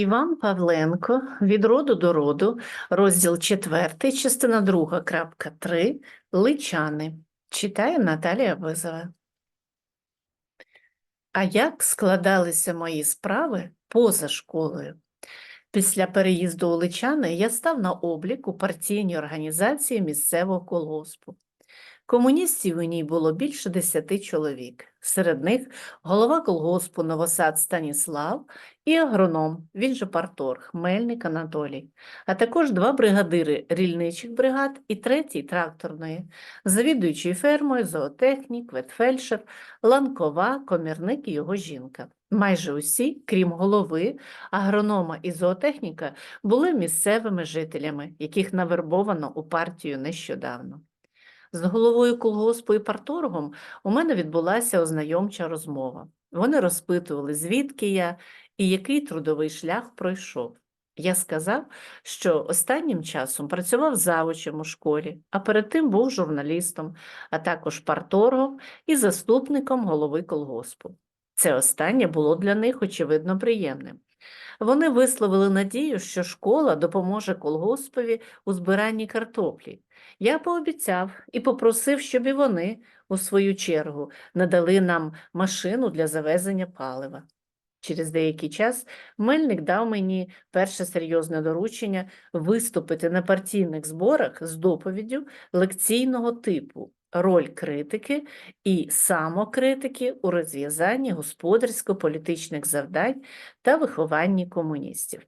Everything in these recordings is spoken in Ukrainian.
Іван Павленко від роду до роду, розділ 4, частина 2, крапка 3, Личани. Читає Наталія Бизова. А як складалися мої справи поза школою? Після переїзду у Личани я став на облік у партійній організації місцевого колгоспу. Комуністів у ній було більше десяти чоловік. Серед них голова колгоспу Новосад Станіслав і агроном, він же парторг, Мельник Анатолій, а також два бригадири рільничих бригад і третій тракторної, завідуючий фермою, зоотехнік, ветфельдшер, ланкова, комірник і його жінка. Майже усі, крім голови, агронома і зоотехніка, були місцевими жителями, яких навербовано у партію нещодавно. З головою колгоспу і парторгом у мене відбулася ознайомча розмова. Вони розпитували, звідки я і який трудовий шлях пройшов. Я сказав, що останнім часом працював завучем у школі, а перед тим був журналістом, а також парторгом і заступником голови колгоспу. Це останнє було для них, очевидно, приємним. Вони висловили надію, що школа допоможе колгоспові у збиранні картоплі. Я пообіцяв і попросив, щоб і вони, у свою чергу, надали нам машину для завезення палива. Через деякий час Мельник дав мені перше серйозне доручення виступити на партійних зборах з доповіддю лекційного типу роль критики і самокритики у розв'язанні господарсько-політичних завдань та вихованні комуністів.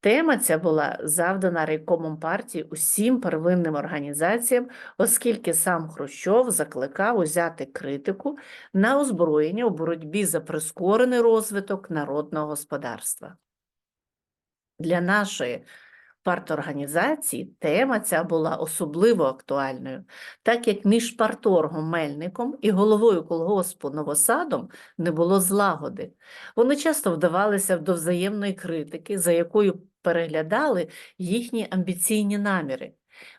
Тема ця була завдана райкомом партії усім первинним організаціям, оскільки сам Хрущов закликав узяти критику на озброєння у боротьбі за прискорений розвиток народного господарства. Для нашої парторганізації тема ця була особливо актуальною, так як між парторгом Мельником і головою колгоспу Новосадом не було злагоди. Вони часто вдавалися до взаємної критики, за якою переглядали їхні амбіційні наміри.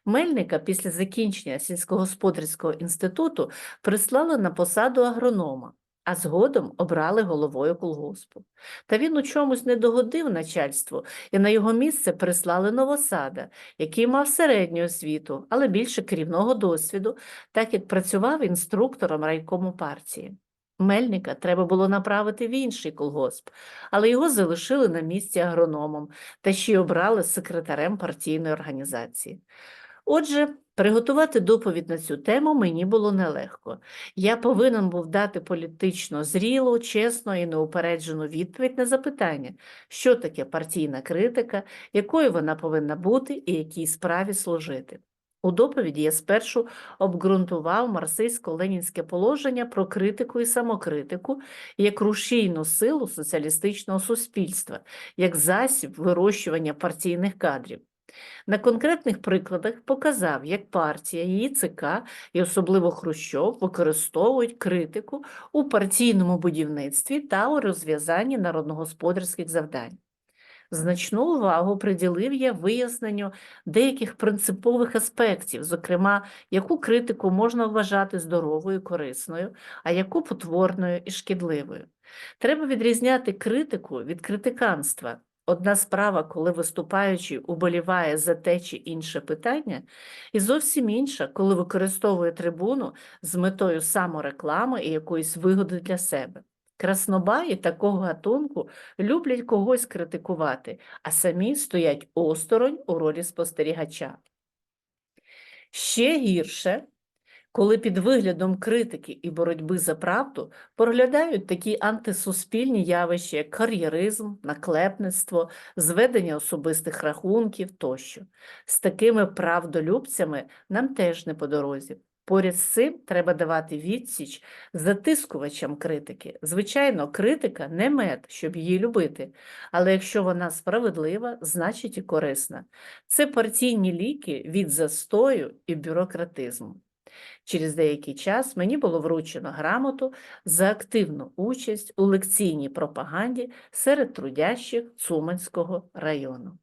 Мельника після закінчення сільськогосподарського інституту прислали на посаду агронома, а згодом обрали головою колгоспу. Та він у чомусь не догодив начальству, і на його місце прислали новосада, який мав середню освіту, але більше керівного досвіду, так як працював інструктором райкому партії. Мельника треба було направити в інший колгосп, але його залишили на місці агрономом та ще й обрали секретарем партійної організації. Отже, приготувати доповідь на цю тему мені було нелегко. Я повинен був дати політично зрілу, чесну і неупереджену відповідь на запитання, що таке партійна критика, якою вона повинна бути і якій справі служити. У доповіді я спершу обґрунтував марсийсько-ленінське положення про критику і самокритику як рушійну силу соціалістичного суспільства, як засіб вирощування партійних кадрів. На конкретних прикладах показав, як партія, її ЦК і особливо Хрущов використовують критику у партійному будівництві та у розв'язанні народногосподарських завдань. Значну увагу приділив я виясненню деяких принципових аспектів, зокрема, яку критику можна вважати здоровою, корисною, а яку потворною і шкідливою. Треба відрізняти критику від критиканства. Одна справа, коли виступаючий уболіває за те чи інше питання, і зовсім інша, коли використовує трибуну з метою самореклами і якоїсь вигоди для себе. Краснобаї такого гатунку люблять когось критикувати, а самі стоять осторонь у ролі спостерігача. Ще гірше, коли під виглядом критики і боротьби за правду проглядають такі антисуспільні явища, як кар'єризм, наклепництво, зведення особистих рахунків тощо. З такими правдолюбцями нам теж не по дорозі. Поряд з цим треба давати відсіч затискувачам критики. Звичайно, критика не мед, щоб її любити, але якщо вона справедлива, значить і корисна. Це партійні ліки від застою і бюрократизму. Через деякий час мені було вручено грамоту за активну участь у лекційній пропаганді серед трудящих Цуманського району.